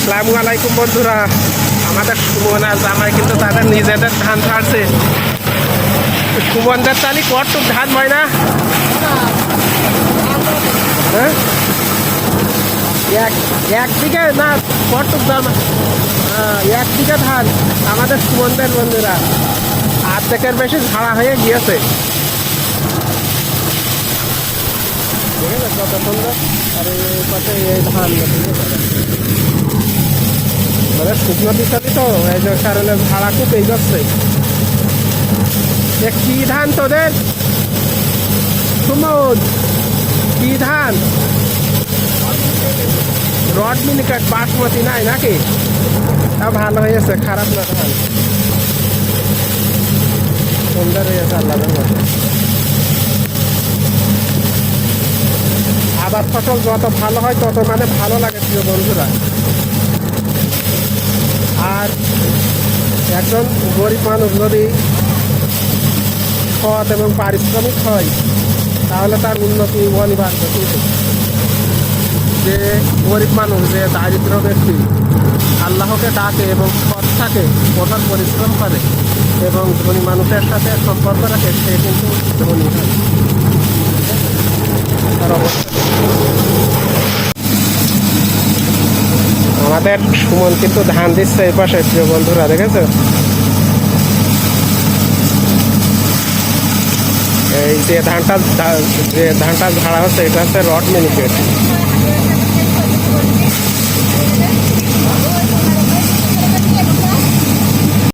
আসসালামু বন্ধুরা। আমাদের সুমন আর জামাই কিন্তু তাদের নিজেদের ধান ছাড়ছে। সুমনদের তালি কটুক ধান হয় না। হ্যাঁ? এক এক বিঘে না কটুক দাম হ্যাঁ এক বিঘে ধান আমাদের সুমনদের বন্ধুরা। অর্ধেকের বেশি ঝাড়া হয়ে গিয়েছে। দেখে কত সুন্দর। আর এই এই ধান। শুকনো দিচ্ছি তো এই যে কারণে ভাড়া খুব এই যাচ্ছে কি ধান তোদের? সুমন, কি ধান? রড মিনিকেট, বাসমতি নাই নাকি? তা ভালো হয়েছে, খারাপ না ধান। সুন্দর হয়েছে আল্লাহর আবাদ ফসল যত ভালো হয়, তত মানে ভালো লাগে প্রিয় বন্ধুরা আর একজন গরিব মানুষ যদি সৎ এবং পারিশ্রমিক হয়, তাহলে তার উন্নতি অনিবার্য, কিন্তু যে গরিব মানুষ, যে দারিদ্র ব্যক্তি, আল্লাহকে ডাকে এবং সৎ থাকে কঠোর পরিশ্রম করে এবং ধনী মানুষের সাথে সম্পর্ক রাখে, সে কিন্তু ধনী হয় তার অবস্থা আমাদের সুমন কিন্তু ধান দিচ্ছে এই পাশে, প্রিয় বন্ধুরা, দেখেছ? এই যে ধানটা যে ধানটা ঝাড়া হচ্ছে, এটা হচ্ছে রড মিনিকেট